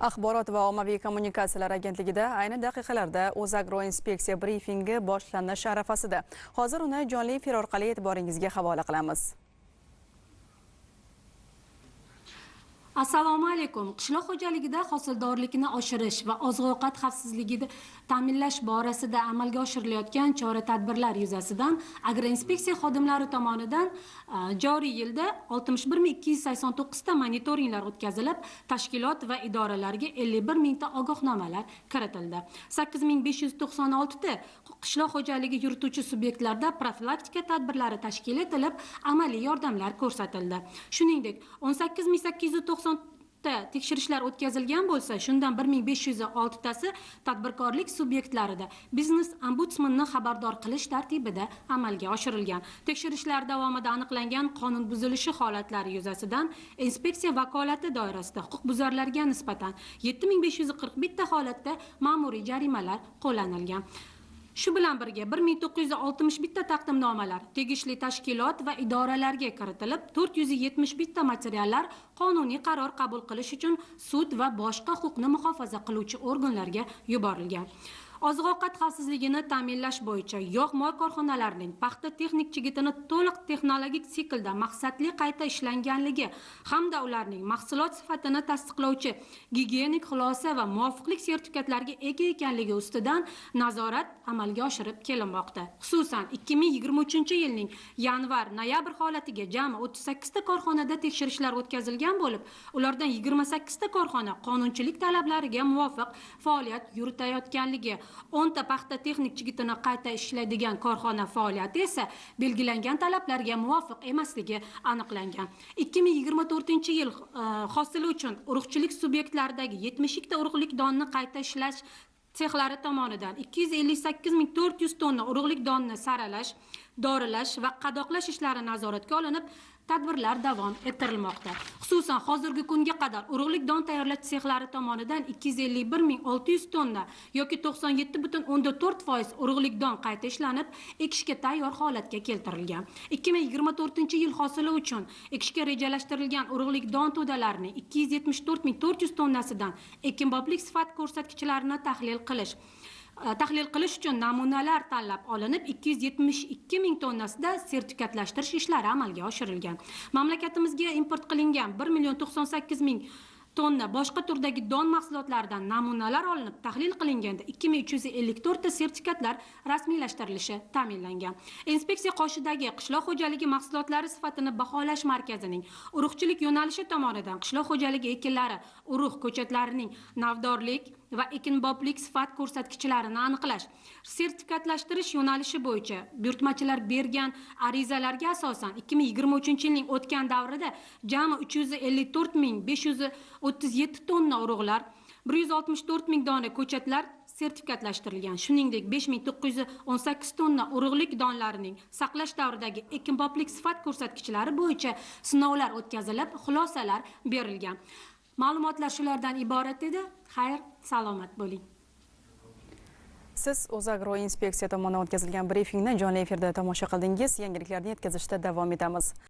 axborot va ommaviy kommunikatsiyalar agentligida ayni daqiqalarda o'zagro inspeksiya brifingi boshlanish arafasida. Hozir uni jonli efir orqali e'tiboringizga havola qilamiz. Assalomu alaykum. Qishloq xo'jaligida hosildorlikni oshirish va oziq ovqat xavfsizligini ta'minlash borasida amalga oshirilayotgan chora tadbirlar yuzasidan agroinspeksiya xodimlari tomonidan e, joriy yilda oltmish bir ming ikki yuz sakson to'qqizta monitoringlar o'tkazilib tashkilot va idoralarga ellik bir mingta ogohnomalar kiritildi. sakkiz ming besh yuz to'qson oltita qishloq xo'jaligi yurituvchi subyektlarda profilaktika tadbirlari tashkil etilib amaliy yordamlar ko'rsatildi. Shuningdek o'n sakkiz ming sakkiz yuz to'qson tekshirishlar o'tkazilgan bo'lsa shundan bir ming besh yuz oltitasi tadbirkorlik subyektlarida biznes ombudsmanni xabardor qilish tartibida amalga oshirilgan. Tekshirishlar davomida aniqlangan qonun buzilishi holatlari yuzasidan inspeksiya vakolati doirasida huquqbuzarlarga nisbatan yetti ming besh yuz qirq bitta holatda ma'muriy jarimalar qo'llanilgan. Shu bilan birga bir ming to'qqiz yuz oltmish bitta taqdimnomalar tegishli tashkilot va idoralarga kiritilib to'rt yuz yetmish bitta materiallar qonuniy qaror qabul qilish uchun sud va boshqa huquqni muhofaza qiluvchi organlarga yuborilgan. Oziq ovqat xavfsizligini ta'minlash bo'yicha yog' moy korxonalarining paxta texnik chigitini to'liq texnologik siklda maqsadli qayta ishlanganligi hamda ularning mahsulot sifatini tasdiqlovchi gigiyenik xulosa va muvofiqlik sertifikatlariga ega ekanligi ustidan nazorat amalga oshirib kelinmoqda. Xususan ikki ming yigirma uchinchi yilning yanvar noyabr holatiga jami o'ttiz sakkizta korxonada tekshirishlar o'tkazilgan bo'lib ulardan yigirma sakkizta korxona qonunchilik talablariga muvofiq faoliyat yuritayotganligi o'nta paxta texnik chigitini qayta ishlaydigan korxona faoliyati esa belgilangan talablarga muvofiq emasligi aniqlangan. Ikki ming yigirma to'rtinchi yil e, hosili uchun urug'chilik subyektlaridagi yetmish ikkita urug'lik donni qayta ishlash sexlari tomonidan ikki yuz ellik sakkiz ming to'rt yuz tonna urug'lik donni saralash dorilash va qadoqlash ishlari nazoratga olinib tadbirlar davom ettirilmoqda. Xususan hozirgi kunga qadar urug'lik don tayyorlash sexlari tomonidan ikki yuz ellik bir ming olti yuz tonna yoki to'qson yetti butun o'nda to'rt foiz urug'lik don qayta ishlanib ekishga tayyor holatga keltirilgan. ikki ming yigirma to'rtinchi yil hosili uchun ekishga rejalashtirilgan urug'lik don to'dalarining ikki yuz yetmish to'rt ming to'rt yuz tonnasidan ekinboplik sifat ko'rsatkichlarini tahlil qilish tahlil qilish uchun namunalar tanlab olinib ikki yuz yetmish ikki ming tonnasida sertifikatlashtirish ishlari amalga oshirilgan mamlakatimizga import qilingan bir million to'qson sakkiz ming tonna boshqa turdagi don mahsulotlaridan namunalar olinib tahlil qilinganda ikki ming uch yuz ellik to'rtta sertifikatlar rasmiylashtirilishi ta'minlangan inspeksiya qoshidagi qishloq xo'jaligi mahsulotlari sifatini baholash markazining urug'chilik yo'nalishi tomonidan qishloq xo'jaligi ekinlari urug' ko'chatlarining navdorlik va ekinboplik sifat ko'rsatkichlarini aniqlash sertifikatlashtirish yo'nalishi bo'yicha buyurtmachilar bergan arizalarga asosan ikki ming yigirma uchinchi yilning o'tgan davrida jami uch yuz ellik to'rt ming besh yuz o'ttiz yetti tonna urug'lar bir yuz oltmish to'rt ming dona ko'chatlar sertifikatlashtirilgan shuningdek besh ming to'qqiz yuz o'n sakkiz tonna urug'lik donlarining saqlash davridagi ekinboplik sifat ko'rsatkichlari bo'yicha sinovlar o'tkazilib xulosalar berilgan. Ma'lumotlar shulardan iborat edi xayr salomat bo'ling. Siz o'zagro inspeksiya tomonidan o'tkazilgan brifingni jonli efirda tomosha qildingiz. Yangiliklarni yetkazishda davom etamiz.